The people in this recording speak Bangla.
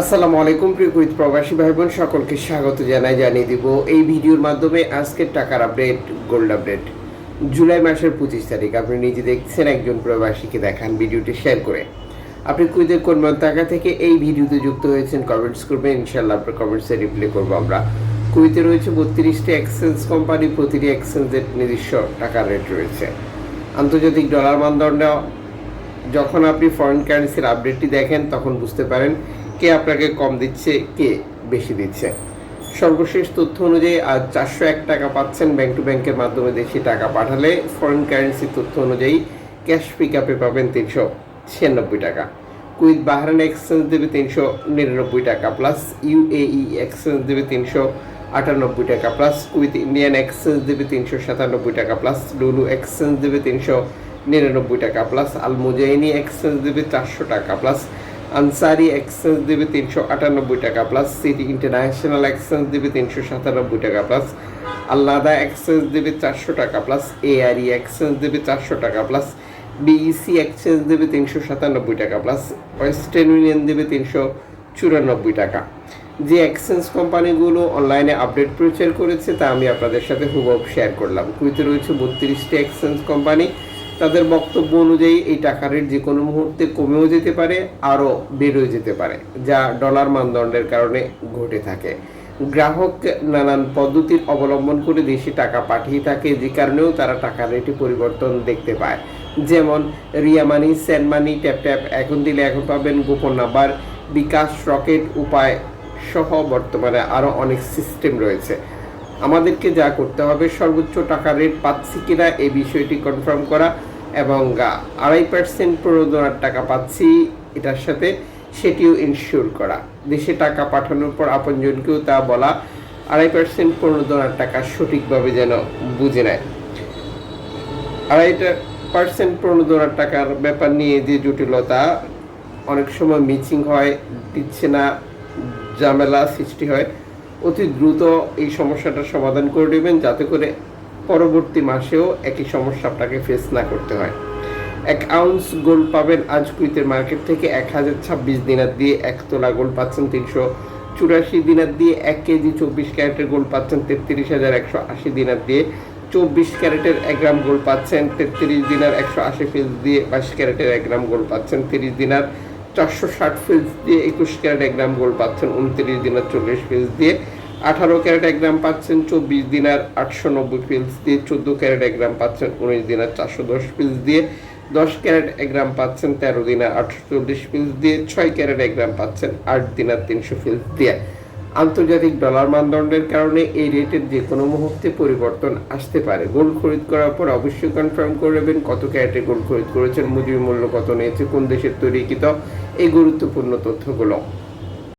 আসসালামু আলাইকুম, প্রিয় কুইত প্রবাসী ভাই বোন সকলকে স্বাগত জানাই, জানিয়ে দিব এই ভিডিওর মাধ্যমে আজকের টাকার আপডেট গোল্ড আপডেট জুলাই মাসের পঁচিশ তারিখ, আপনি নিজে দেখছেন, একজন প্রবাসীকে দেখান ভিডিওটি শেয়ার করে। আপনি কুইতের কোন টাকা থেকে এই ভিডিওতে যুক্ত হয়েছেন কমেন্টস করবেন ইনশাল্লাহ আপনার কমেন্টসে রিপ্লাই করব আমরা। কুইতে রয়েছে বত্রিশটি এক্সচেঞ্জ কোম্পানি প্রতিটি এক্সচেঞ্জের নিজস্ব টাকার রেট রয়েছে। আন্তর্জাতিক ডলার মানদণ্ড, যখন আপনি ফরেন কারেন্সির আপডেটটি দেখেন, তখন বুঝতে পারেন কে আপনাকে কম দিচ্ছে, কে বেশি দিচ্ছে? সর্বশেষ তথ্য অনুযায়ী আজ চারশো এক টাকা পাচ্ছেন ব্যাংক টু ব্যাংকের মাধ্যমে দেশি টাকা পাঠালে ফরেন কারেন্সি তথ্য অনুযায়ী ক্যাশ পিক আপে পাবেন তিনশো ছিয়ানব্বই টাকা। কুইথ বাহরান এক্সচেঞ্জ দেবে তিনশো নিরানব্বই টাকা প্লাস ইউএই এক্সচেঞ্জ দেবে তিনশো আটানব্বই টাকা প্লাস কুইথ ইন্ডিয়ান এক্সচেঞ্জ দেবে তিনশো সাতানব্বই টাকা প্লাস লুলু এক্সচেঞ্জ দেবে তিনশো নিরানব্বই টাকা প্লাস আল মুজাইনি এক্সচেঞ্জ দেবে চারশো টাকা প্লাস আনসারি এক্সচেঞ্জ দেবে তিনশো আটানব্বই টাকা প্লাস সিটি ইন্টারন্যাশনাল এক্সচেঞ্জ দেবে তিনশো সাতানব্বই টাকা প্লাস আল্লাদা এক্সচেঞ্জ দেবে চারশো টাকা প্লাস এআরই এক্সচেঞ্জ দেবে চারশো টাকা প্লাস বিইসি এক্সচেঞ্জ দেবে তিনশো সাতানব্বই টাকা প্লাস ওয়েস্টার্ন ইউনিয়ন দেবে তিনশো চুরানব্বই টাকা। যে এক্সচেঞ্জ কোম্পানিগুলো অনলাইনে আপডেট প্রচার করেছে, তা আমি আপনাদের সাথে হুবহু শেয়ার করলাম। কুইতে রয়েছে বত্রিশটি এক্সচেঞ্জ কোম্পানি। তাদের বক্তব্য অনুযায়ী এই টাকা রেট যে কোনো মুহূর্তে কমেও যেতে পারে, আরও বেড়েও যেতে পারে, যা ডলার মানদণ্ডের কারণে ঘটে থাকে। গ্রাহক নানান পদ্ধতির অবলম্বন করে দেশে টাকা পাঠিয়ে থাকে, যে কারণেও তারা টাকার রেটে পরিবর্তন দেখতে পায়। যেমন, Ria money send money, tap tap, এখন দিলে এখন পাবেন গোপন নাম্বার, বিকাশ রকেট উপায় সহ বর্তমানে আরও অনেক সিস্টেম রয়েছে। আমাদেরকে যা করতে হবে, সর্বোচ্চ টাকা রেট পাচ্ছি কিনা এই বিষয়টি কনফার্ম করা এবং আড়াই পার্সেন্ট প্রণোদনার টাকা পাচ্ছি এটার সাথে সেটিও ইনশিওর করা। দেশে টাকা পাঠানোর পর আপনজনকেও তা বলা, আড়াই পার্সেন্ট প্রণোদনার টাকা সঠিকভাবে যেন বুঝে নেয়। আড়াইটা পার্সেন্ট প্রণোদনার টাকার ব্যাপার নিয়ে যে জটিলতা, অনেক সময় মিচিং হয়, দিচ্ছে না, ঝামেলা সৃষ্টি হয়। অতি দ্রুত এই সমস্যাটার সমাধান করে দেবেন যাতে করে পরবর্তী মাসেও একই সমস্যা আপনাকে ফেস না করতে হয়। এক আউন্স গোল্ড পাবেন আজ কুইতের মার্কেট থেকে এক হাজার ছাব্বিশ দিনার দিয়ে এক তোলা গোল্ড পাচ্ছেন তিনশো চুরাশি দিনার দিয়ে এক কেজি চব্বিশ ক্যারেটের গোল্ড পাচ্ছেন তেত্রিশ হাজার একশো আশি দিনার দিয়ে চব্বিশ ক্যারেটের এক গ্রাম গোল্ড পাচ্ছেন তেত্রিশ দিনার একশো আশি ফিলস দিয়ে বাইশ ক্যারেটের এক গ্রাম গোল্ড পাচ্ছেন তিরিশ দিনার চারশো ষাট ফেজ দিয়ে একুশ ক্যারেট এক গ্রাম গোল্ড পাচ্ছেন, উনত্রিশ দিনার চল্লিশ ফেজ দিয়ে। আঠারো ক্যারেট এক গ্রাম পাচ্ছেন, চব্বিশ দিনার আটশো নব্বই ফেজ দিয়ে। চোদ্দ ক্যারেট এক গ্রাম পাচ্ছেন, উনিশ দিনার চারশো দশ ফেজ দিয়ে। দশ ক্যারেট এক গ্রাম পাচ্ছেন, তেরো দিনার আটশো চল্লিশ ফেজ দিয়ে। ছয় ক্যারেট এক গ্রাম পাচ্ছেন, আট দিনার তিনশো ফেজ দিয়ে। আন্তর্জাতিক ডলার মানদণ্ডের কারণে এই রেটের যে কোনো মুহূর্তে পরিবর্তন আসতে পারে। গোল্ড খরিদ করার পর অবশ্যই কনফার্ম করে নেবেন কত ক্যারেটে গোল্ড খরিদ করেছেন মজুরি মূল্য কত নিয়েছে, কোন দেশের তৈরিকৃত এই গুরুত্বপূর্ণ তথ্যগুলো।